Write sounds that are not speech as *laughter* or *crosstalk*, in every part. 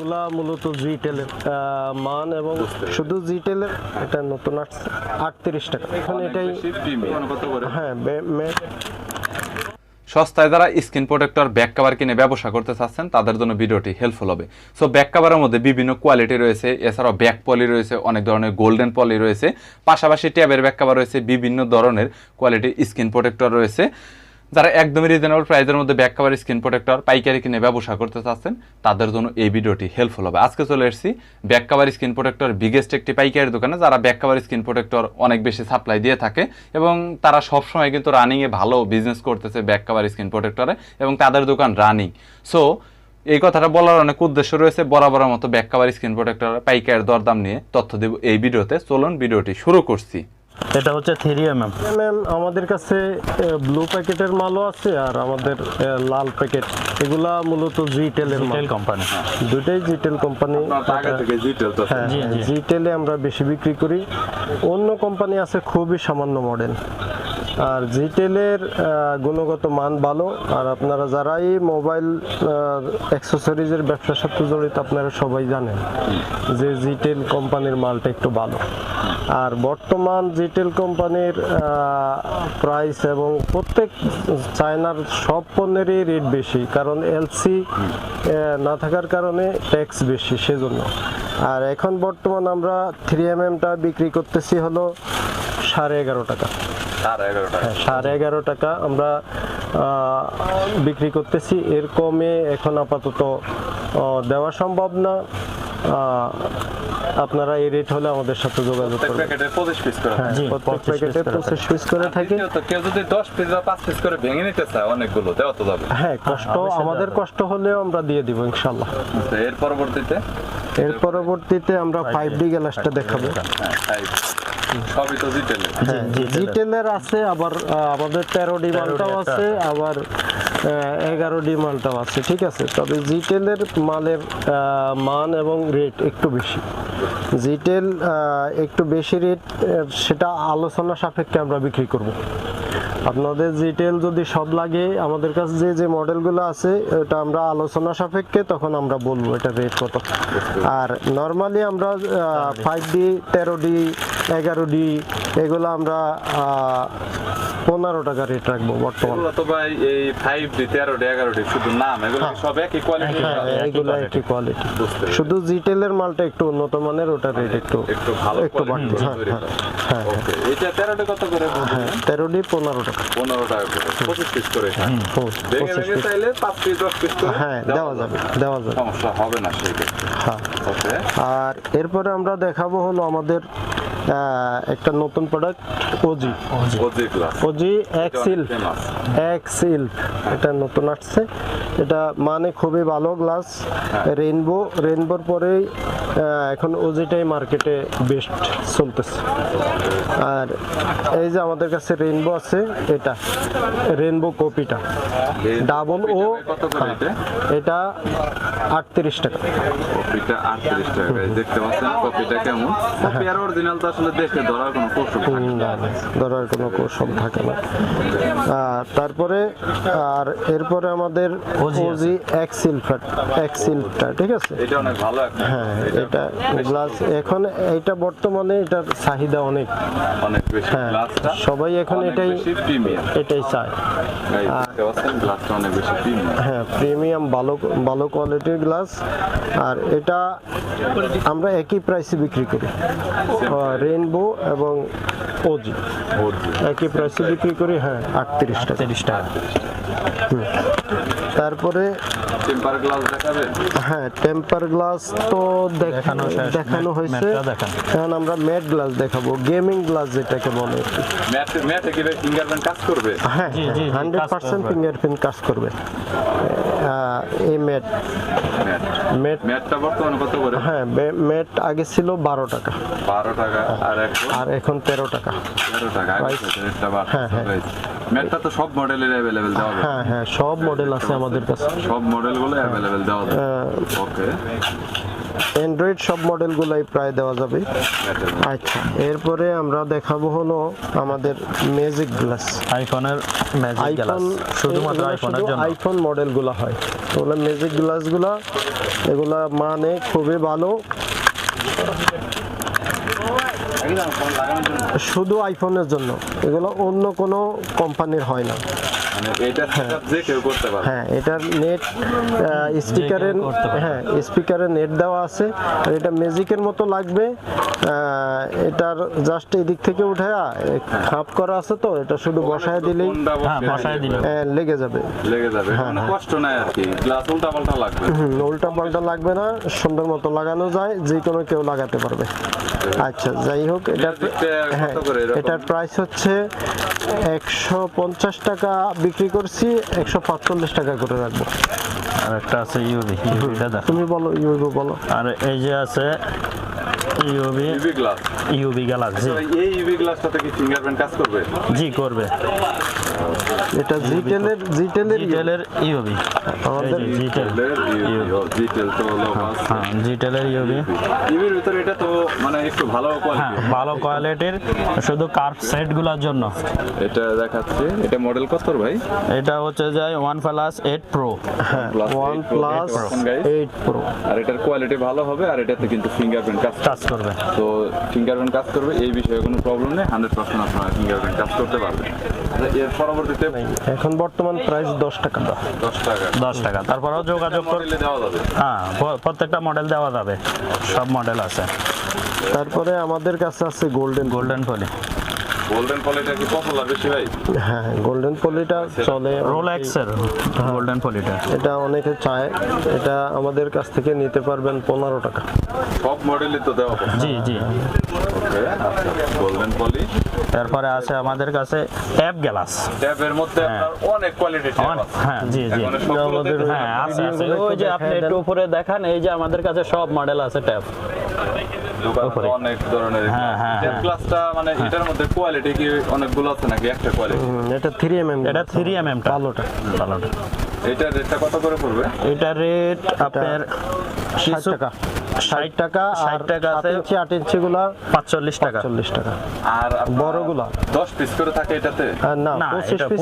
এগুলা মূলত জিটেলের মান এবং শুধু জিটেলের এটা নতুন আসছে আটত্রিশ টাকা। এখানে এটাই হ্যাঁ সস্তায় যারা স্কিন প্রোটেক্টর ব্যাক কাভার কিনে ব্যবসা করতে চাচ্ছেন তাদের জন্য ভিডিওটি হেল্পফুল হবে। সো ব্যাক কাভারের মধ্যে বিভিন্ন কোয়ালিটি রয়েছে এছাড়াও ব্যাক পলি রয়েছে অনেক ধরনের গোল্ডেন পলি রয়েছে। পাশাপাশি ট্যাবের ব্যাক কাভার রয়েছে বিভিন্ন ধরনের কোয়ালিটির স্কিন প্রোটেক্টর রয়েছে। যারা একদমই রিজনেবল প্রাইসের মধ্যে ব্যাক কাভার স্কিন প্রোটেক্টর পাইকারি কিনে ব্যবসা করতে চাচ্ছেন, তাদের জন্য এই ভিডিওটি হেল্পফুল হবে। আজকে চলে এসেছি back cover skin protector biggest একটি পাইকারি দোকানে, যারা ব্যাক কাভার স্কিন প্রোটেক্টর অনেক বেশি সাপ্লাই দিয়ে থাকে এবং তারা সবসময় কিন্তু রানিংয়ে ভালো বিজনেস করতেছে ব্যাক কাভার স্কিন প্রোটেক্টরে এবং তাদের দোকান রানিং সো এই কথাটা বলার অনেক উদ্দেশ্য রয়েছে বরাবর মতো ব্যাক কাভার স্কিন প্রোটেক্টর পাইকারের দরদাম নিয়ে তথ্য দেব এই ভিডিওতে। চলুন ভিডিওটি শুরু করছি। এটা হচ্ছে থ্রি এম। এম আমাদের কাছে ব্লু প্যাকেটের মালও আছে আর আমাদের লাল প্যাকেট এগুলা মূলত জিটেলের মাল। কোম্পানি দুটাই জিটেল কোম্পানি জি, জি। জিটেলে আমরা বেশি বিক্রি করি। অন্য কোম্পানি আছে খুবই সামান্য মডেল আর জিটেলের গুণগত মান ভালো। আর আপনারা যারাই মোবাইল অ্যাক্সেসরিজের ব্যবসার সাথে জড়িত, আপনারা সবাই জানেন যে জিটেল কোম্পানির মালটা একটু ভালো। আর বর্তমান জিটেল কোম্পানির প্রাইস এবং প্রত্যেক চায়নার সব পণ্যেরই রেট বেশি, কারণ এলসি না থাকার কারণে ট্যাক্স বেশি সেজন্য। আর এখন বর্তমান আমরা থ্রি এম এমটা বিক্রি করতেছি হলো সাড়ে এগারো টাকা। সাড়ে এগারো টাকা। আমরা বিক্রি করতেছি। এর কমে এখন আপাতত দেওয়া সম্ভব না। আপনারা এই রেট হলে আমাদের সাথে যোগাযোগ করবেন। হ্যাঁ প্রত্যেক প্যাকেটে পঁচিশ পিস করে থাকে। কেউ যদি দশ পিস বা পাঁচ পিস করে ভেঙে নিতে চায় অনেকগুলো দেওয়া তো যাবে। হ্যাঁ কষ্ট আমাদের কষ্ট হলেও আমরা দিয়ে দিব ইনশাল্লাহ এর পরবর্তীতে? এর পরবর্তীতে আমরা ফাইভ ডি গ্লাসটা দেখাবো। হ্যাঁ সবই তো জিটেলে হ্যাঁ জিটেলের আছে আবার আমাদের তেরো ডি মালটাও আছে আবার এগারো ডি মালটাও আছে ঠিক আছে? তবে জিটেলের মালের মান এবং রেট একটু বেশি। জিটেল একটু বেশি রেট সেটা আলোচনা সাপেক্ষে আমরা বিক্রি করব। আপনাদের জিটেল যদি সব লাগে আমাদের কাছে যে যে মডেলগুলো আছে ওটা আমরা আলোচনা সাপেক্ষে তখন আমরা বলব এটা রেট কত। আর নর্মালি আমরা ফাইভ ডি তেরো ডি এগারো ডি এগুলো আমরা পনেরো টাকা রেট রাখব বর্তমানে। তো ভাই এই ফাইভ ডি তেরো ডি এগারো ডি শুধু নাম এগুলো সব একই কোয়ালিটি হ্যাঁ এগুলো একই কোয়ালিটি। শুধু জিটেলের মালটা একটু উন্নত মানের ওটা রেট একটু একটু ভালো একটু বাড়বে। হ্যাঁ তৈরি হ্যাঁ করা। হ্যাঁ ওকে কত করে হ্যাঁ তেরো ডি পনেরো টাকা। পনেরো টাকা করে পঁচিশ পিস করে। হ্যাঁ। চাইলে পাঁচ পিস দশ পিস করে। হ্যাঁ দেওয়া যাবে দেওয়া যাবে। সমস্যা হবে না সেক্ষেত্রে হ্যাঁ। আর এরপরে আমরা দেখাবো হলো আমাদের একটা নতুন প্রোডাক্ট ওজি ওজি ওজি এক্সিল এক্সিল এটা নতুন আসছে। এটা মানে খুবই ভালো গ্লাস রেইনবো রেইনবোর পরেই এখন ওজিটাই মার্কেটে বেস্ট চলতেছে। আর এই যে আমাদের কাছে রেইনবো আছে এটা রেইনবো কপিটা। ডাবল ও এটা? এটা আটত্রিশ টাকা। কপিটা আটত্রিশ টাকা দেখতে পাচ্ছেন কপিটা কেমন? কপি আর অরিজিনাল তো আসলে দেখে ধরার কোনো কৌশল থাকে না। না, না, ধরার কোনো কৌশল থাকে না। আর তারপরে আর এরপরে আমাদের ওজি এক্সিলফার এক্সিলটা ঠিক আছে? এটা অনেক ভালো হ্যাঁ এটা। গ্লাস এখন এটা বর্তমানে এটার চাহিদা অনেক। অনেক বেশি। হ্যাঁ গ্লাসটা সবাই এখন এটাই এটাই চায়। গ্লাসটা অনেক বেশি প্রিমিয়াম। হ্যাঁ প্রিমিয়াম ভালো ভালো কোয়ালিটির গ্লাস। আর এটা আমরা একই প্রাইসে বিক্রি করি। রেইনবো এবং ওজি একই প্রাইসে বিক্রি করি হ্যাঁ আটত্রিশ টাকা। টাকা। তারপরে টেম্পার গ্লাস দেখাবেন? হ্যাঁ টেম্পার গ্লাস তো দেখানো। দেখানো হয়েছে। কারণ আমরা ম্যাট গ্লাস দেখাবো গেমিং গ্লাস যেটাকে বলে। আর ম্যাটে ম্যাটে কি ফিঙ্গারপ্রিন্ট কাজ করবে? হ্যাঁ জি, জি, জি, হান্ড্রেড কাজ পার্সেন্ট করবে। ফিঙ্গারপ্রিন্ট কাজ করবে। এই ম্যাট। ম্যাট। ম্যাট ম্যাটটা বর্তমানে কত করে? হ্যাঁ ম্যাট আগে ছিল বারো টাকা। বারো টাকা আর এখন? আর এখন তেরো টাকা। তেরো টাকা আগে Price- থেকে রেটটা হ্যাঁ, হ্যাঁ। ম্যাটটা তো সব মডেলের অ্যাভেলেবেল দেওয়া যাবে। হ্যাঁ হ্যাঁ সব মডেল আছে আমাদের কাছে। সব মডেলগুলো অ্যাভেলেবেল দেওয়া যাবে। ওকে অ্যান্ড্রয়েড সব মডেলগুলাই প্রায় দেওয়া যাবে। আচ্ছা এরপরে আমরা দেখাবো হলো আমাদের ম্যাজিক গ্লাস আইফোনের ম্যাজিক গ্লাস আইফোন শুধুমাত্র আইফোনের জন্য। আইফোন মডেলগুলো হয়। ওগুলো ম্যাজিক গ্লাসগুলো এগুলা মানে খুবই ভালো। শুধু আইফোনের জন্য। এগুলো অন্য কোনো কোম্পানির হয় না। মানে এটা setup যে কেউ করতে পারে। হ্যাঁ এটার নেট স্পিকারের হ্যাঁ স্পিকারের নেট দেওয়া আছে। আর এটা ম্যাজিকের মতো লাগবে। এটার জাস্ট এদিক থেকে উঠে খাপ করা আছে তো এটা শুধু বসায় দিলেই হ্যাঁ আহ, লেগে যাবে। লেগে যাবে মানে কষ্ট নাই আর কি। গ্লাস উল্টা পাল্টা লাগবে উল্টা পাল্টা লাগবে না সুন্দর মতো লাগানো যায় যে কোনো কেউ লাগাতে পারবে। আচ্ছা যাই হোক এটা Magicটা হ্যাঁ কত করে এরকম? এটার প্রাইস হচ্ছে একশো পঞ্চাশ টাকা বিক্রি করছি একশো পাঁচচল্লিশ টাকা করে রাখব। আর একটা আছে ইউবি ইউবিটা দেখ। তুমি বলো ইউবি বলো। আর এই যে আছে UV UV glass UV Galaxy এই ইউবি গ্লাসটাতে কি ফিঙ্গারপ্রিন্ট কাজ করবে? জি করবে। এটা জিটেলের জিটেলের জিটেলের ইউবি আমাদের জিটেল ডিটেল তো লোক আছে হ্যাঁ জিটেলের ইউবি ইউভির ভিতরে এটা তো মানে একটু ভালো হ্যাঁ কোয়ালিটি ভালো কোয়ালিটির শুধু কার্ভ সেটগুলোর জন্য। এটা দেখাচ্ছে এটা মডেল কত ভাই? এটা হচ্ছে যে one plus eight pro one 8 plus এটা কখন, guys? এইট প্রো আর এটার কোয়ালিটি ভালো হবে আর এটাতে কিন্তু ফিঙ্গারপ্রিন্ট কাজ কাজ করবে। তো ফিঙ্গারপ্রিন্ট কাজ করবে এই বিষয়ে কোনো প্রবলেম নেই হান্ড্রেড পার্সেন্ট আপনারা ফিঙ্গারপ্রিন্ট কাজ করতে পারবেন। এর পরবর্তীতে এখন বর্তমান প্রাইস দশ টাকা। দশ টাকা। দশ টাকা তারপরেও যোগাযোগ কর মডেলে দেওয়া যাবে। হ্যাঁ প্রত্যেকটা মডেল দেওয়া যাবে। সব মডেল আছে। তারপরে আমাদের কাছে আছে গোল্ডেন গোল্ডেন পলি গোল্ডেন পলিটা কি পপুলার বেশি ভাই? হ্যাঁ গোল্ডেন পলিটা চলে। রোলেক্সের গোল্ডেন পলিটা এটা অনেকে চায়। এটা আমাদের কাছ থেকে নিতে পারবেন পনেরো টাকা। সব মডেলই তো দেওয়া জি জি। গোল্ডেন পলি তারপরে আছে আমাদের কাছে ট্যাব গ্লাস ট্যাবের মধ্যে আপনার অনেক কোয়ালিটি হ্যাঁ জি জি। আমাদের- হ্যাঁ আছে আছে। ওই যে আপনি একটু উপরে দেখান এই যে আমাদের কাছে সব মডেল আছে ট্যাব দোকানে উপরে। অনেক ধরনের হ্যাঁ, হ্যাঁ, হ্যাঁ। ক্লাসটা মানে এটার মধ্যে কোয়ালিটি কি অনেকগুলো আছে নাকি একটা কোয়ালিটি এটা থ্রি এম এম এটা থ্রি এম এমটা ভালোটা। ভালোটা। এটার রেটটা কত করে পড়বে? এটা রেট আপনার টাকা। ষাট টাকা আর 60 টাকা আছে। ইঞ্চি আট ইঞ্চি গুলা পাঁচচল্লিশ টাকা। চল্লিশ টাকা। আর? দশ পিস করে থাকে এটাতে? আর না পঁচিশ পিস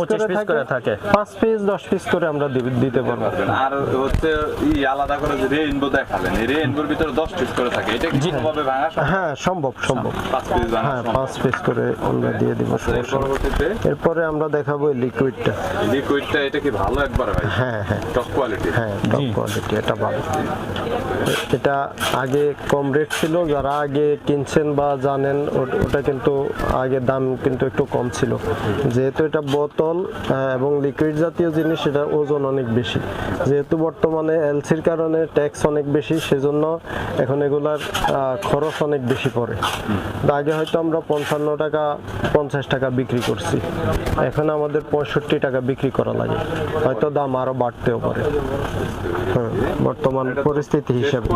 করে থাকে। পাঁচ পিস দশ পিস করে আমরা দিতে পারব। আর হচ্ছে ই আলাদা করে যে রেইনবো দেখালেন এই রেইনবোর ভিতরে দশ পিস করে থাকে। এটা কি ভাবে ভাঙা হ্যাঁ সম্ভব সম্ভব। পাঁচ পিস ভাঙা হ্যাঁ। পাঁচ পিস করে আমরা দিয়ে দিব। পরবর্তীতে এরপরে আমরা দেখাবো লিকুইডটা লিকুইডটা এটা কি ভালো একবার ভাই? হ্যাঁ হ্যাঁ। টপ কোয়ালিটি হ্যাঁ টপ কোয়ালিটি এটা ভালো। এটা আগে কম রেট ছিল যারা আগে কিনছেন বা জানেন ওটা কিন্তু আগে দাম কিন্তু একটু কম ছিল। যেহেতু এটা বোতল এবং লিকুইড জাতীয় জিনিস এটা ওজন অনেক বেশি। যেহেতু বর্তমানে এলসির কারণে ট্যাক্স অনেক বেশি সেজন্য এখন এগুলার খরচ অনেক বেশি পড়ে। আগে হয়তো আমরা পঞ্চান্ন টাকা পঞ্চাশ টাকা বিক্রি করছি। এখন আমাদের পঁয়ষট্টি টাকা বিক্রি করা লাগে। হয়তো দাম আরও বাড়তেও পারে। হ্যাঁ, বর্তমান পরিস্থিতি হিসেবে।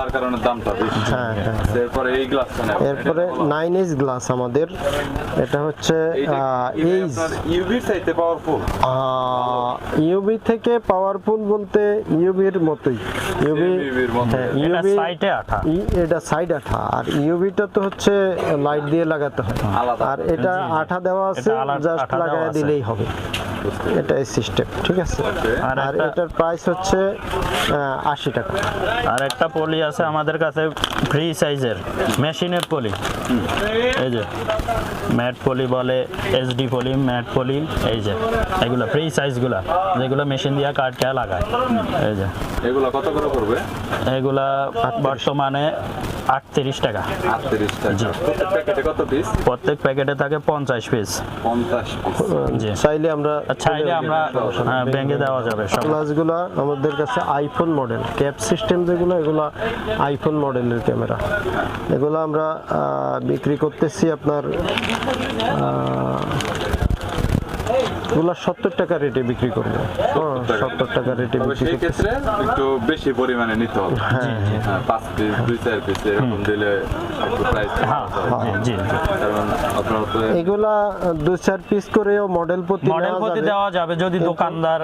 যার কারণে দামটা বেশি। হ্যাঁ হ্যাঁ এরপরে এই গ্লাসটা নেব এরপরে নাইন এইচ গ্লাস আমাদের। এটা হচ্ছে এইচ ইউভির চাইতে পাওয়ারফুল ইউবি থেকে পাওয়ারফুল বলতে ইউবির মতোই। ইউবি ইউভির মতো হ্যাঁ এটা ইউবি আঠা। এটা সাইড আঠা। আর ইউবিটা তো হচ্ছে লাইট দিয়ে লাগাতে হয়। আর এটা। আঠা দেওয়া আছে জাস্ট আঠা দেওয়া লাগায় দিলেই হবে। এটাই সিস্টেম ঠিক আছে? আর এটার প্রাইস হচ্ছে আশি টাকা। আর একটা পলি আছে আমাদের কাছে ফ্রি সাইজের মেশিনের পলি। এই যে ম্যাট পলি বলে এসডি পলি ম্যাট পলি এই যে এগুলো ফ্রি সাইজগুলা যেগুলো মেশিন দিয়ে কাটকে লাগায়। এই যে। এগুলো কত করে পড়বে? এগুলা বর্তমানে আটত্রিশ টাকা। আটত্রিশ টাকা। প্রত্যেক প্যাকেটে কত পিস প্রত্যেক প্যাকেটে থাকে পঞ্চাশ পিস পঞ্চাশ পিস জি। চাইলে আমরা চাইলে আমরা হ্যাঁ, ভেঙে দেওয়া যাবে সব। গ্লাসগুলো আমাদের কাছে আইফোন মডেল ক্যাপ সিস্টেম যেগুলো এগুলো আইফোন মডেলের ক্যামেরা এগুলো আমরা বিক্রি করতেছি আপনার এগুলো সত্তর টাকা রেটে বিক্রি করব। হ্যাঁ সত্তর টাকা রেটে বিক্রি সেই ক্ষেত্রে একটু বেশি পরিমাণে নিতে হবে। হ্যাঁ, পাঁচ পিস দুই চার পিস এরকম দিলে হ্যাঁ এগুলা দু চার পিস করেও মডেল প্রতি মডেল প্রতি দেওয়া যাবে যদি দোকানদার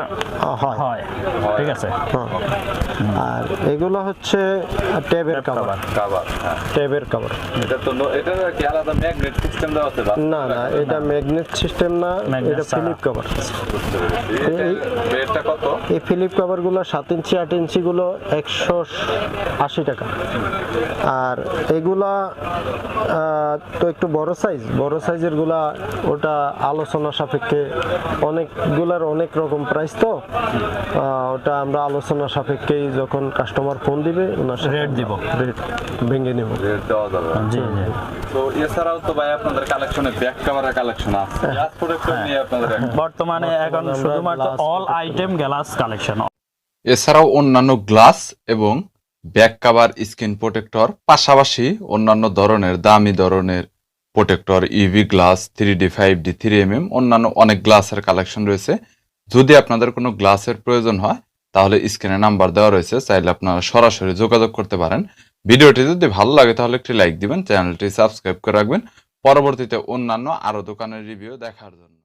হয়। হয়। ঠিক আছে। হ্যাঁ। আর এগুলো হচ্ছে ট্যাবের কভার হ্যাঁ। ট্যাবের কভার এটা তো এটা কি আলাদা ম্যাগনেট সিস্টেম দেওয়া আছে না না এটা ম্যাগনেট সিস্টেম না এটা। ফিলিপ কভার এই ফিলিপ কভারগুলো সাত ইঞ্চি আট ইঞ্চিগুলো একশো আশি টাকা। আর এগুলা তো একটু বড় সাইজ বড় সাইজেরগুলা ওটা আলোচনা সাপেক্ষে অনেকগুলার অনেক রকম প্রাইস তো। ওটা আমরা আলোচনা সাপেক্ষেই যখন কাস্টমার ফোন দিবে ওনার সাথে দিব। রেট ভেঙে নেব। রেট দেওয়া যাবে। জি তো এছাড়াও তো ভাই আপনাদের কালেকশনে ব্যাক কাভারের কালেকশন আছে। গ্লাস প্রোডাক্ট নিয়ে আপনাদের এখন *laughs* বর্তমানে এখন শুধুমাত্র অল আইটেম গ্লাস কালেকশন এছাড়াও অন্যান্য গ্লাস এবং ব্যাক কাভার স্ক্রিন প্রোটেক্টর পাশাপাশি অন্যান্য ধরনের দামি ধরনের protector EV glass three D five D three M M অন্যান্য অনেক গ্লাসের কালেকশন রয়েছে। যদি আপনাদের কোনো গ্লাসের প্রয়োজন হয় তাহলে স্ক্রিনে নাম্বার দেওয়া রয়েছে চাইলে আপনারা সরাসরি যোগাযোগ করতে পারেন। ভিডিওটি যদি ভালো লাগে তাহলে একটি লাইক দিবেন চ্যানেলটি সাবস্ক্রাইব করে রাখবেন। পরবর্তীতে অন্যান্য আরও দোকানের রিভিউ দেখার জন্য।